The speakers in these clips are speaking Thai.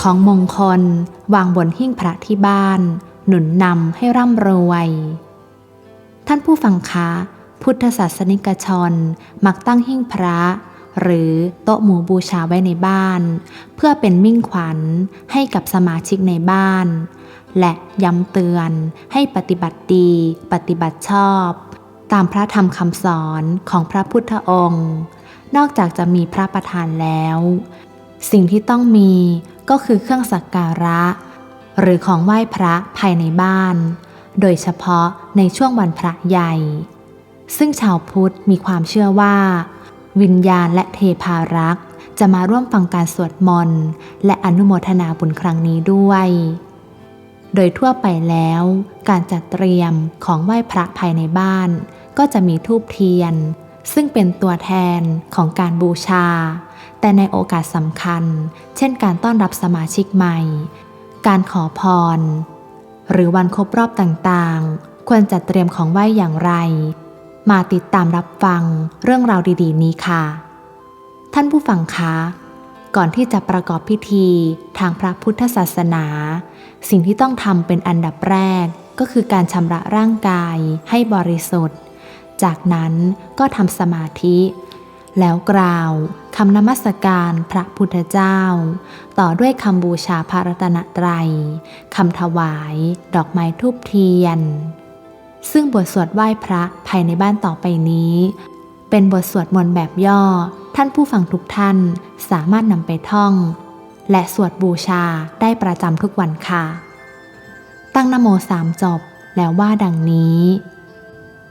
ของมงคลวางบนหิ้งพระที่บ้าน หนุนนำให้ร่ำรวย ท่านผู้ฟังคะ พุทธศาสนิกชนมักตั้งหิ้งพระ หรือโต๊ะหมู่บูชาไว้ในบ้าน เพื่อเป็นมิ่งขวัญให้กับสมาชิกในบ้าน และย้ำเตือนให้ปฏิบัติดี ปฏิบัติชอบ ตามพระธรรมคำสอนของพระพุทธองค์ นอกจากจะมีพระประธานแล้ว สิ่งที่ต้องมี ก็คือเครื่องสักการะ หรือของไหว้พระภายในบ้าน โดยเฉพาะในช่วงวันพระใหญ่ ซึ่งชาวพุทธมีความเชื่อว่า วิญญาณและเทพารักษ์จะมาร่วมฟังการสวดมนต์และอนุโมทนาบุญครั้งนี้ด้วย โดยทั่วไปแล้ว การจัดเตรียมของไหว้พระภายในบ้าน ก็จะมีทูบเทียน ซึ่งเป็นตัวแทนของการบูชา แต่ในโอกาสสำคัญ เช่นการต้อนรับสมาชิกใหม่ การขอพร หรือวันครบรอบต่างๆ ควรจัดเตรียมของไหว้อย่างไร มาติดตามรับฟังเรื่องราวดีๆ นี้ค่ะ ท่านผู้ฟังคะก่อนที่จะประกอบพิธีทางพระพุทธศาสนา สิ่งที่ต้องทำเป็นอันดับแรกก็คือการชำระร่างกายให้บริสุทธิ์ จากนั้นก็ทำสมาธิ แล้วกล่าวคำนมัสการพระพุทธเจ้า ต่อด้วยคำบูชาพระรัตนตรัยคำถวายดอกไม้ทูบเทียน ซึ่งบทสวดไหว้พระภายในบ้านต่อไปนี้ เป็นบทสวดมนต์แบบย่อ ท่านผู้ฟังทุกท่านสามารถนำไปท่อง และสวดบูชาได้ประจำทุกวันค่ะ ตั้งนโมสามจบแล้วว่าดังนี้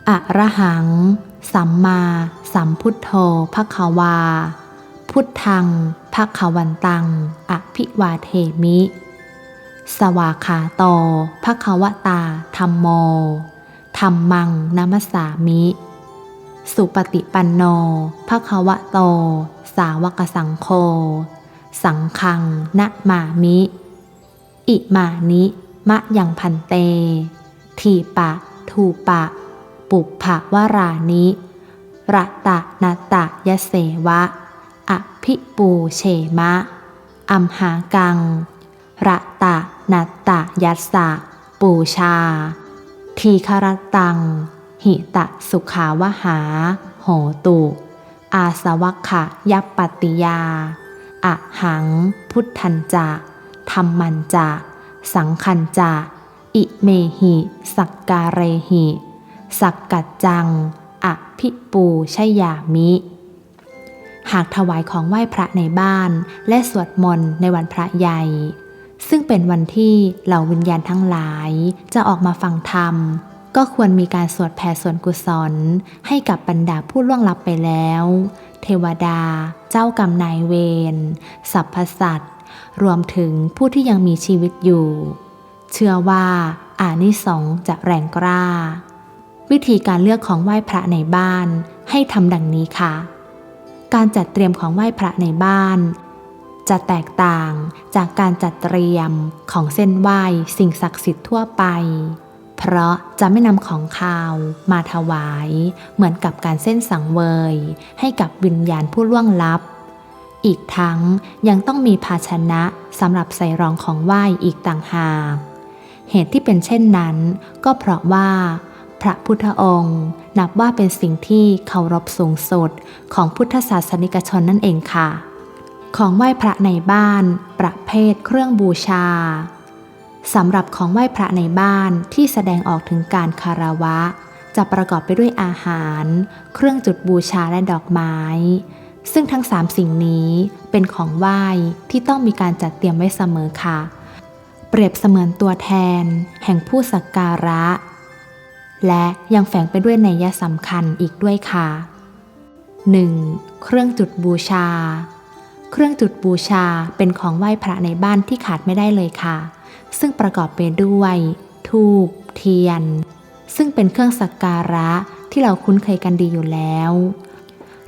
อะระหัง สัมมาสัมพุทโธภควา พุทธังภควันตัง อภิวาเทมิ สวาขาโตภควตาธรรมโมธรรมังนัมสสามิ สุปฏิปันโนภควโต สาวกสังโฆ สังคังนะมามิ อิมานิ มะยังพันเต ทีปะ ทูปะ ปุพภวรานิระตะนาตะยะเสวะ อภิปูเฉมะ อัมหากัง ระตะนาตะยัสสะ ปูชา ทีคารตัง หิตะสุขาวหา โหตุ อาสวัคขะยัปปติยาอะหัง พุทธันจะธรรมันจะ สังคันจะ อิเมหิ สักการเรหิ สักกัจจังอภิปูชยามิ หากถวายของไหว้พระในบ้านและสวดมนต์ในวันพระใหญ่ ซึ่งเป็นวันที่เหล่าวิญญาณทั้งหลายจะออกมาฟังธรรม ก็ควรมีการสวดแผ่ส่วนกุศล ให้กับบรรดาผู้ล่วงลับไปแล้ว เทวดา เจ้ากรรมนายเวรสรรพสัตว์รวมถึงผู้ที่ยังมีชีวิตอยู่ เชื่อว่าอานิสงส์จะแรงกล้า วิธีการเลือกของไหว้พระในบ้าน ให้ทำดังนี้ค่ะ การจัดเตรียมของไหว้พระในบ้าน จะแตกต่างจากการจัดเตรียมของเส้นไหว้สิ่งศักดิ์สิทธิ์ทั่วไป เพราะจะไม่นำของคาวมาถวาย เหมือนกับการเส้นสังเวย ให้กับวิญญาณผู้ล่วงลับ อีกทั้งยังต้องมีภาชนะสำหรับใส่รองของไหว้อีกต่างหากเหตุที่เป็นเช่นนั้น ก็เพราะว่า พระพุทธองค์ นับว่าเป็นสิ่งที่เคารพสูงสุดของพุทธศาสนิกชนนั่นเองค่ะ ของไหว้พระในบ้าน ประเภทเครื่องบูชาสำหรับของไหว้พระในบ้านที่แสดงออกถึงการคารวะ จะประกอบไปด้วยอาหาร เครื่องจุดบูชาและดอกไม้ ซึ่งทั้งสามสิ่งนี้เป็นของไหว้ที่ต้องมีการจัดเตรียมไว้เสมอค่ะ เปรียบเสมือนตัวแทน แห่งผู้สักการะ และยังแฝงไปด้วยนัยสำคัญอีกด้วยค่ะ 1. เครื่องจุดบูชา เครื่องจุดบูชาเป็นของไหว้พระในบ้านที่ขาดไม่ได้เลยค่ะ ซึ่งประกอบไปด้วยทูบเทียน ซึ่งเป็นเครื่องสักการะที่เราคุ้นเคยกันดีอยู่แล้ว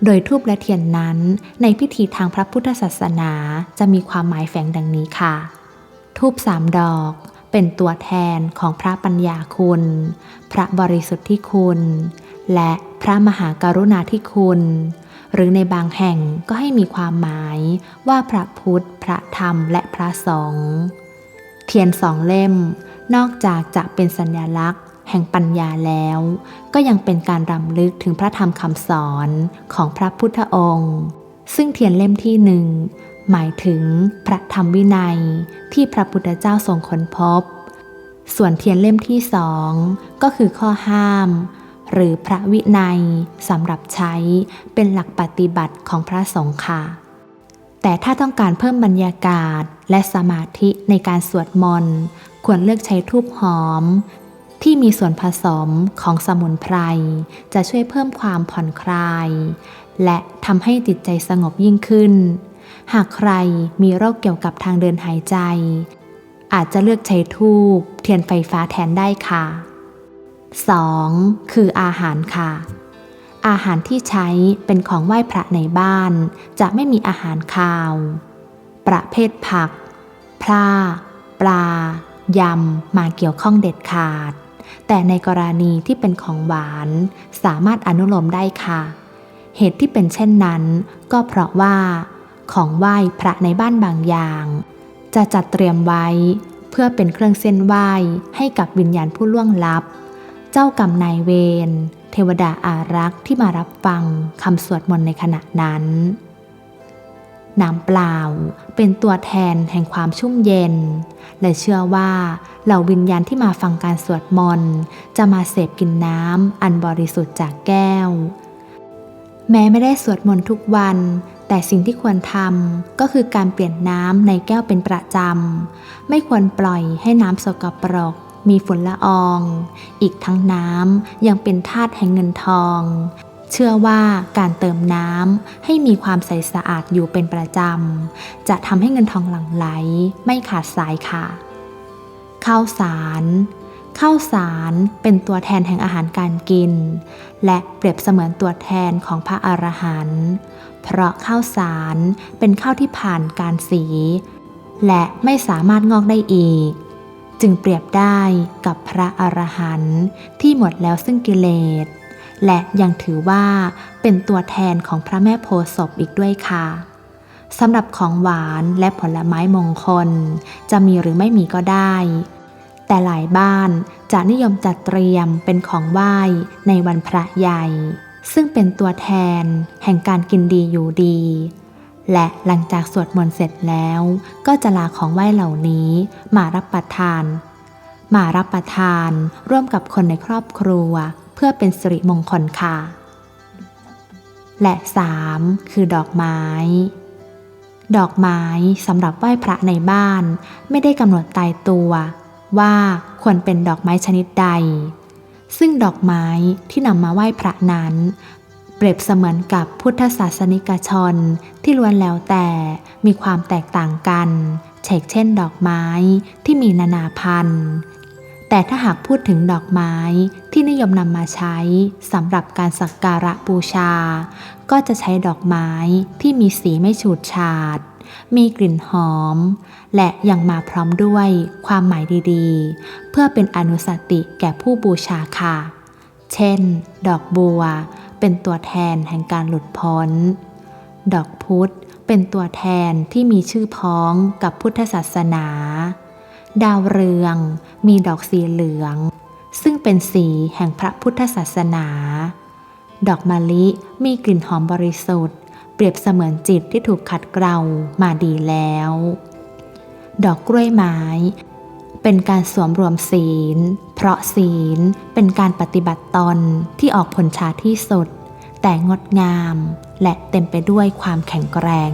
โดยทูบและเทียนนั้น ในพิธีทางพระพุทธศาสนาจะมีความหมายแฝงดังนี้ค่ะ ทูบสามดอก เป็นตัวแทนของพระปัญญาคุณ พระบริสุทธิ์ที่คุณ และพระมหากรุณาธิคุณ หรือในบางแห่งก็ให้มีความหมายว่าพระพุทธ พระธรรม และพระสงฆ์เทียนสองเล่ม นอกจากจะเป็นสัญลักษณ์ แห่งปัญญาแล้ว ก็ยังเป็นการรำลึกถึงพระธรรมคำสอนของพระพุทธองค์ ซึ่งเทียนเล่มที่หนึ่ง หมายถึงพระธรรมวินัยที่พระพุทธเจ้าทรงค้นพบ ส่วนเทียนเล่มที่สองก็คือข้อห้าม หรือพระวินัยสำหรับใช้เป็นหลักปฏิบัติของพระสงฆ์ค่ะ แต่ถ้าต้องการเพิ่มบรรยากาศและสมาธิในการสวดมนต์ควรเลือกใช้ทูบหอม ที่มีส่วนผสมของสมุนไพร จะช่วยเพิ่มความผ่อนคลาย และทำให้จิตใจสงบยิ่งขึ้น หากใครมีโรคเกี่ยวกับทางเดินหายใจ อาจจะเลือกใช้ทูบเทียนไฟฟ้าแทนได้ค่ะ 2. คืออาหารค่ะ อาหารที่ใช้เป็นของไหว้พระในบ้าน จะไม่มีอาหารคาว ประเภทผักพลาปลา ยำ มาเกี่ยวข้องเด็ดขาด แต่ในกรณีที่เป็นของหวานสามารถอนุโลมได้ค่ะ เหตุที่เป็นเช่นนั้น ก็เพราะว่า ของไหว้พระในบ้านบางอย่าง จะจัดเตรียมไว้เพื่อเป็นเครื่องเส้นไหว้ให้กับวิญญาณผู้ล่วงลับ เจ้ากรรมนายเวรเทวดาอารักษ์ที่มารับฟังคำสวดมนต์ในขณะนั้นน้ำเปล่าเป็นตัวแทนแห่งความชุ่มเย็น และเชื่อว่าเหล่าวิญญาณที่มาฟังการสวดมนต์จะมาเสพกินน้ำอันบริสุทธิ์จากแก้ว แม้ไม่ได้สวดมนต์ทุกวัน แต่สิ่งที่ควรทำก็คือการเปลี่ยนน้ำในแก้วเป็นประจำ ไม่ควรปล่อยให้น้ำสกปรก มีฝุ่นละออง อีกทั้งน้ำยังเป็นธาตุแห่งเงินทอง เชื่อว่าการเติมน้ำให้มีความใสสะอาดอยู่เป็นประจำ จะทำให้เงินทองหลั่งไหล ไม่ขาดสายค่ะข้าวสาร ข้าวสารเป็นตัวแทนแห่งอาหารการกิน และเปรียบเสมือนตัวแทนของพระอรหันต์เพราะข้าวสารเป็นข้าวที่ผ่านการสี และไม่สามารถงอกได้อีก จึงเปรียบได้กับพระอรหันต์ที่หมดแล้วซึ่งกิเลส และยังถือว่าเป็นตัวแทนของพระแม่โพศพอีกด้วยค่ะสำหรับของหวานและผลไม้มงคล จะมีหรือไม่มีก็ได้ แต่หลายบ้านจะนิยมจัดเตรียมเป็นของไหว้ในวันพระใหญ่ ซึ่งเป็นตัวแทนแห่งการกินดีอยู่ดี และหลังจากสวดมนต์เสร็จแล้ว ก็จะลาของไหว้เหล่านี้มารับประทาน มารับประทานร่วมกับคนในครอบครัว เพื่อเป็นสิริมงคลค่ะ และ 3. คือดอกไม้ดอกไม้สำหรับไหว้พระในบ้าน ไม่ได้กำหนดตายตัว ว่าควรเป็นดอกไม้ชนิดใด ซึ่งดอกไม้ที่นำมาไหว้พระนั้น เปรียบเสมือนกับพุทธศาสนิกชนที่ล้วนแล้วแต่มีความแตกต่างกันเช่นเช่น ดอกไม้ที่มีนานาพันธุ์แต่ถ้าหากพูดถึงดอกไม้ที่นิยมนำมาใช้สำหรับการสักการะบูชา ก็จะใช้ดอกไม้ที่มีสีไม่ฉูดฉาด มีกลิ่นหอม และยังมาพร้อมด้วยความหมายดีๆ เพื่อเป็นอนุสติแก่ผู้บูชาค่ะ เช่น ดอกบัว เป็นตัวแทนแห่งการหลุดพ้น ดอกพุธเป็นตัวแทนที่มีชื่อพ้องกับพุทธศาสนา ดาวเรืองมีดอกสีเหลือง ซึ่งเป็นสีแห่งพระพุทธศาสนา ดอกมะลิมีกลิ่นหอมบริสุทธิ์ เปรียบเสมือนจิตที่ถูกขัดเกลามาดีแล้ว ดอกกล้วยไม้ เป็นการสวมรวมศีล เพราะศีลเป็นการปฏิบัติตนที่ออกผลชาที่สุด แต่งดงามและเต็มไปด้วยความแข็งแกร่ง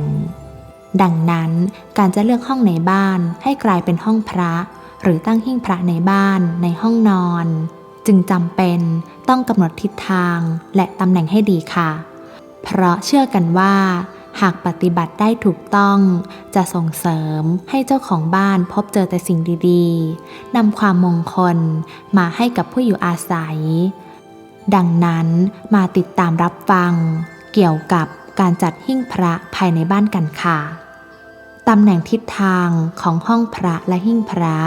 ดังนั้นการจะเลือกห้องในบ้านให้กลายเป็นห้องพระ หรือตั้งหิ้งพระในบ้านในห้องนอน จึงจำเป็นต้องกำหนดทิศทางและตำแหน่งให้ดีค่ะ เพราะเชื่อกันว่า หากปฏิบัติได้ถูกต้อง จะส่งเสริมให้เจ้าของบ้านพบเจอแต่สิ่งดีๆนำความมงคลมาให้กับผู้อยู่อาศัย ดังนั้นมาติดตามรับฟัง เกี่ยวกับการจัดหิ้งพระภายในบ้านกันค่ะตำแหน่งทิศทางของห้องพระและหิ้งพระ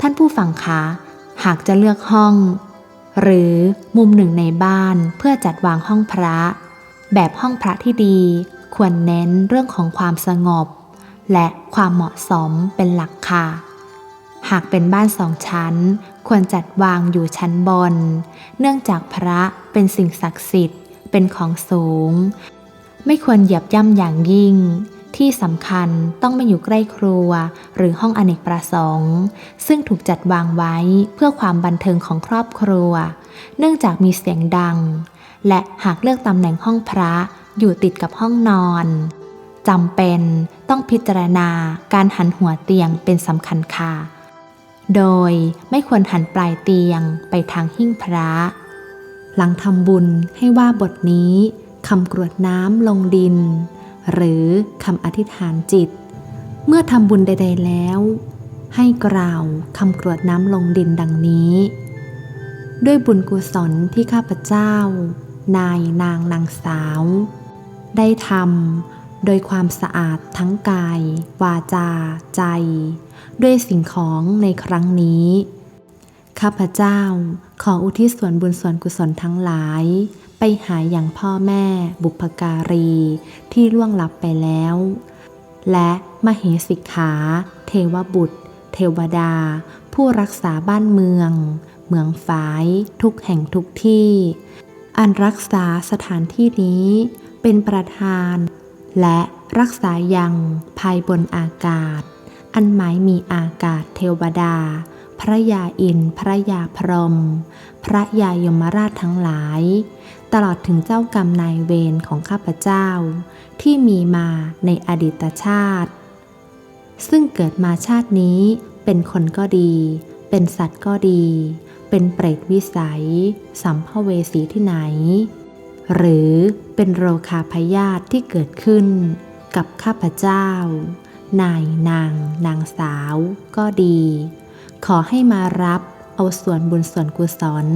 ท่านผู้ฟังคะหากจะเลือกห้อง หรือมุมหนึ่งในบ้านเพื่อจัดวางห้องพระ แบบห้องพระที่ดีควรเน้นเรื่องของความสงบ และความเหมาะสมเป็นหลักค่ะ หากเป็นบ้านสองชั้น ควรจัดวางอยู่ชั้นบน เนื่องจากพระเป็นสิ่งศักดิ์สิทธิ์ เป็นของสูง ไม่ควรเหยียบย่ำอย่างยิ่ง ที่สำคัญต้องไม่อยู่ใกล้ครัว หรือห้องอเนกประสงค์ ซึ่งถูกจัดวางไว้เพื่อความบันเทิงของครอบครัว เนื่องจากมีเสียงดัง และหากเลือกตำแหน่งห้องพระอยู่ติดกับห้องนอนจำเป็นต้องพิจารณาการหันหัวเตียงเป็นสำคัญค่ะ โดยไม่ควรหันปลายเตียงไปทางหิ้งพระ หลังทำบุญให้ว่าบทนี้คำกรวดน้ำลงดิน หรือคำอธิษฐานจิต เมื่อทำบุญใด ๆ แล้ว ให้กล่าวคำกรวดน้ำลงดินดังนี้ ด้วยบุญกุศลที่ข้าพเจ้า นายนางนางสาว ได้ทำโดยความสะอาดทั้งกาย วาจา ใจ ด้วยสิ่งของในครั้งนี้ ข้าพเจ้าขออุทิศส่วนบุญส่วนกุศลทั้งหลาย ไปหาอย่างพ่อแม่บุพการีที่ล่วงลับไปแล้ว และมเหสิกขา เทวบุตร เทวดา ผู้รักษาบ้านเมือง เมืองฝาย ทุกแห่งทุกที่ อันรักษาสถานที่นี้เป็นประธาน และรักษายังภายบนอากาศ อันหมายมีอากาศเทวดา พระยาอินพระยาพรม พระยายมราชทั้งหลาย ตลอดถึงเจ้ากรรมนายเวรของข้าพเจ้า ที่มีมาในอดีตชาติ ซึ่งเกิดมาชาตินี้เป็นคนก็ดี เป็นสัตว์ก็ดี เป็นเปรตวิสัย สัมภเวสีที่ไหน หรือเป็นโรคาพยาธิที่เกิดขึ้นกับข้าพเจ้า นายนาง นางสาวก็ดี ขอให้มารับเอาส่วนบุญส่วนกุศล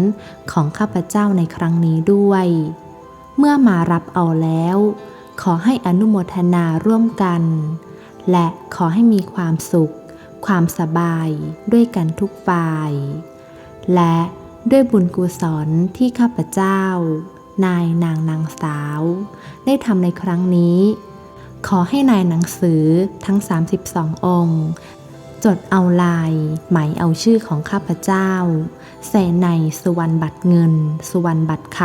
ของข้าพเจ้าในครั้งนี้ด้วย เมื่อมารับเอาแล้ว ขอให้อนุโมทนาร่วมกัน และขอให้มีความสุข ความสบายด้วยกันทุกฝ่าย และด้วยบุญกุศลที่ข้าพเจ้า นายนางนางสาว ได้ทำในครั้งนี้ ขอให้นายหนังสือทั้ง 32 องค์ จดเอาลายหมายเอาชื่อของข้าพเจ้า ใส่ในสุวรรณบัตรเงิน สุวรรณบัตรค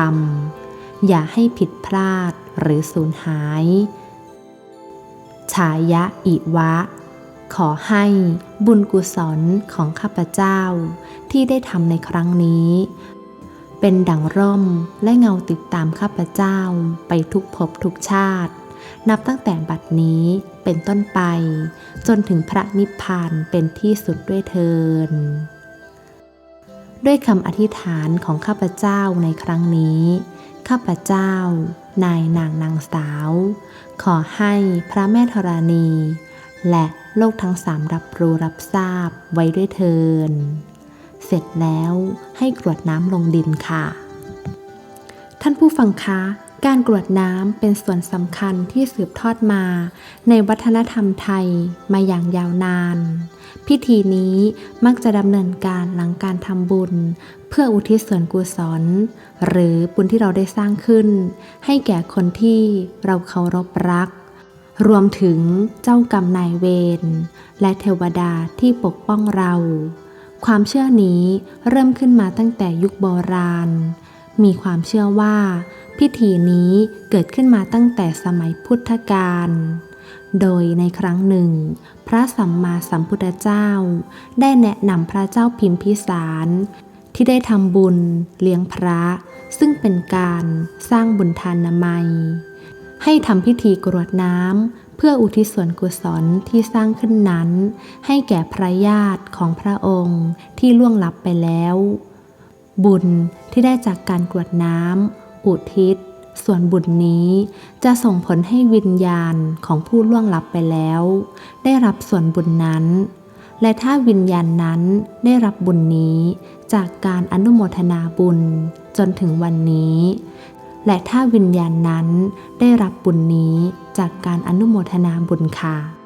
ำอย่าให้ผิดพลาดหรือสูญหาย ฉายะอิวะ ขอให้บุญกุศลของข้าพเจ้า ที่ได้ทำในครั้งนี้ เป็นดังร่มและเงาติดตามข้าพเจ้าไปทุกภพทุกชาติ นับตั้งแต่บัดนี้เป็นต้นไป จนถึงพระนิพพานเป็นที่สุดด้วยเทินด้วยคำอธิษฐานของข้าพเจ้าในครั้งนี้ ข้าพเจ้า นายนางนางสาว ขอให้พระแม่ธรณี และโลกทั้งสามรับรู้รับทราบไว้ด้วยเทิน เสร็จแล้วให้กรวดน้ำลงดินค่ะ ท่านผู้ฟังคะการกรวดน้ำเป็นส่วนสำคัญที่สืบทอดมา ในวัฒนธรรมไทยมาอย่างยาวนาน พิธีนี้มักจะดำเนินการหลังการทำบุญ เพื่ออุทิศส่วนกุศล หรือบุญที่เราได้สร้างขึ้น ให้แก่คนที่เราเคารพรัก รวมถึงเจ้ากรรมนายเวรและเทวดาที่ปกป้องเรา ความเชื่อนี้เริ่มขึ้นมาตั้งแต่ยุคโบราณ มีความเชื่อว่า พิธีนี้เกิดขึ้นมาตั้งแต่สมัยพุทธกาล โดยในครั้งหนึ่ง พระสัมมาสัมพุทธเจ้า ได้แนะนำพระเจ้าพิมพิสารที่ได้ทำบุญเลี้ยงพระ ซึ่งเป็นการสร้างบุญทานนามัย ให้ทำพิธีกรวดน้ำเพื่ออุทิศส่วนกุศลที่สร้างขึ้นนั้น ให้แก่พระญาติของพระองค์ที่ล่วงลับไปแล้ว บุญที่ได้จากการกรวดน้ำอุทิศ ส่วนบุญนี้จะส่งผลให้วิญญาณของผู้ล่วงลับไปแล้ว ได้รับส่วนบุญนั้น และถ้าวิญญาณนั้นได้รับบุญนี้จากการอนุโมทนาบุญจนถึงวันนี้ และถ้าวิญญาณนั้นได้รับบุญนี้จากการอนุโมทนาบุญค่ะค่ะ